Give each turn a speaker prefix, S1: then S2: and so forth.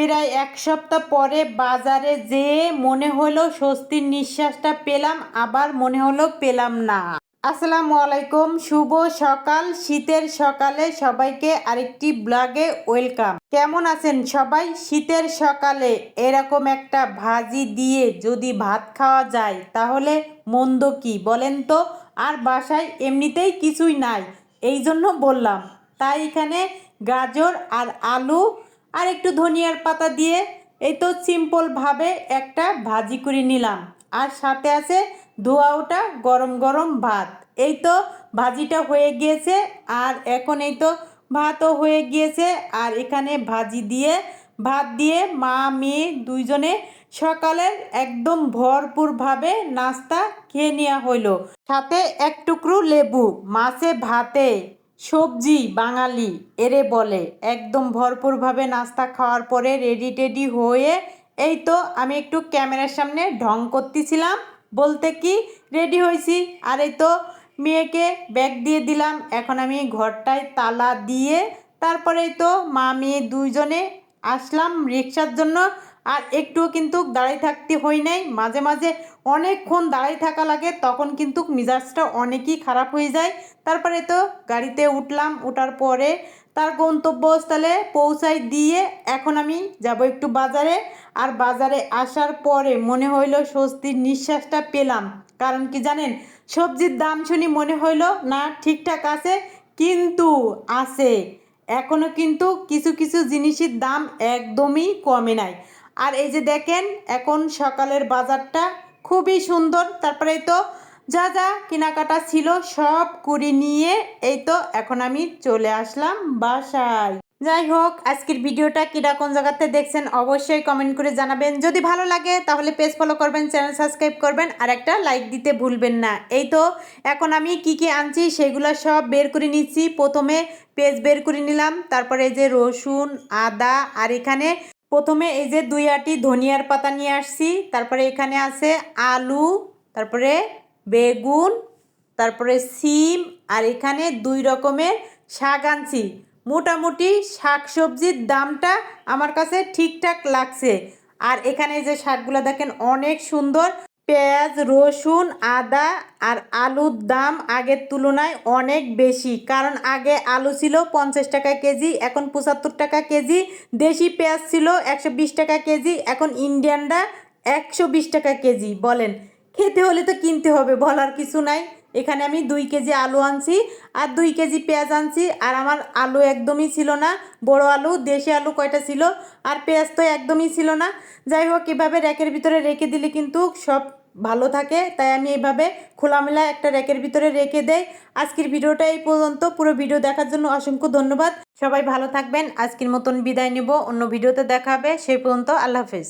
S1: প্রায় এক সপ্তাহ পরে বাজারে যেয়ে মনে হলো স্বস্তির নিঃশ্বাসটা পেলাম, আবার মনে হলো পেলাম না। আসসালামু আলাইকুম, শুভ সকাল, শীতের সকালে সবাইকে আরেকটি ব্লগে ওয়েলকাম। কেমন আছেন সবাই? শীতের সকালে এরকম একটা ভাজি দিয়ে যদি ভাত খাওয়া যায়, তাহলে মন্দ কি বলেন তো? আর বাসায় এমনিতেই কিছুই নাই এই জন্য বললাম। তাই এখানে গাজর আর আলু আর একটু ধনিয়ার পাতা দিয়ে এই তো সিম্পলভাবে একটা ভাজি করে নিলাম। আর সাথে আছে ধোয়া ওটা গরম গরম ভাত। এই তো ভাজিটা হয়ে গিয়েছে আর এখন এই তো ভাতও হয়ে গিয়েছে। আর এখানে ভাজি দিয়ে, ভাত দিয়ে মা, মেয়ে দুইজনে সকালের একদম ভরপুরভাবে নাস্তা খেয়ে নেওয়া হইল। সাথে এক টুকরো লেবু, মাছে ভাতে। সবজি বাঙালি, এরে বলে। একদম ভরপুরভাবে নাস্তা খাওয়ার পরে রেডি টেডি হয়ে এই তো আমি একটু ক্যামেরার সামনে ঢং করতেছিলাম, বলতে কি রেডি হয়েছি। আর এই তো মেয়েকে ব্যাগ দিয়ে দিলাম, এখন আমি ঘরটায় তালা দিয়ে তারপরে তো মা মেয়ে দুইজনে আসলাম রিক্সার জন্য। আর একটুও কিন্তু দাঁড়িয়ে থাকতে হই নাই। মাঝে মাঝে অনেকক্ষণ দাঁড়িয়ে থাকা লাগে, তখন কিন্তু মিজাজটা অনেকই খারাপ হয়ে যায়। তারপরে তো গাড়িতে উঠলাম ওঠার পরে তার গন্তব্যস্থলে পৌঁছাই দিয়ে এখন আমি যাব একটু বাজারে। আর বাজারে আসার পরে মনে হইল স্বস্তির নিঃশ্বাসটা পেলাম। কারণ কি জানেন, সবজির দাম শুনি মনে হইল, না, ঠিকঠাক আছে। কিন্তু আছে। এখনও কিন্তু কিছু কিছু জিনিসের দাম একদমই কমে নাই। আর এই যে দেখেন, এখন সকালের বাজারটা খুবই সুন্দর। তারপরে তো যা যা কেনাকাটা ছিল সব করে নিয়ে এই তো এখন আমি চলে আসলাম বাসায়। যাই হোক, আজকের ভিডিওটা কিরা কোন জায়গাতে দেখছেন অবশ্যই কমেন্ট করে জানাবেন। যদি ভালো লাগে তাহলে পেজ ফলো করবেন চ্যানেল সাবস্ক্রাইব করবেন আর একটা লাইক দিতে ভুলবেন না। এই তো এখন আমি কি কি আনছি সেগুলো সব বের করে নিচ্ছি। প্রথমে পেজ বের করে নিলাম, তারপরে যে রসুন, আদা আর এখানে প্রথমে এই যে দুই আটি ধনিয়ার পাতা নিয়ে আসছি, তারপরে এখানে আছে আলু, তারপরে বেগুন, তারপরে সিম, আর এখানে দুই রকমের শাক আনছি। মোটামুটি শাক সবজির দামটা আমার কাছে ঠিকঠাক লাগছে। আর এখানে যে শাকগুলো দেখেন অনেক সুন্দর পেঁয়াজ, রসুন, আদা আর আলুর দাম আগের তুলনায় অনেক বেশি। কারণ আগে আলু ছিল পঞ্চাশ টাকা কেজি, এখন পঁচাত্তর টাকা কেজি, দেশি পেঁয়াজ ছিল একশো বিশ টাকা কেজি, এখন ইন্ডিয়ানরা একশো বিশ টাকা কেজি বলেন। খেতে হলে তো কিনতে হবে, বলার কিছু নাই। এখানে আমি দুই কেজি আলু আনছি আর দুই কেজি পেঁয়াজ আনছি আর আমার আলু একদমই ছিল না, বড় আলু, দেশি আলু কয়টা ছিল, আর পেঁয়াজ তো একদমই ছিল না। যাই হোক, এভাবে র্যাকের ভিতরে রেখে দিলে কিন্তু সব ভালো থাকে, তাই আমি এইভাবে খোলামেলা একটা র্যাকের ভিতরে রেখে দেই। আজকের ভিডিওটা এই পর্যন্ত। পুরো ভিডিও দেখার জন্য অসংখ্য ধন্যবাদ। সবাই ভালো থাকবেন। আজকের মতন বিদায় নেব। অন্য ভিডিওতে দেখাবে সেই পর্যন্ত আল্লাহ হাফেজ।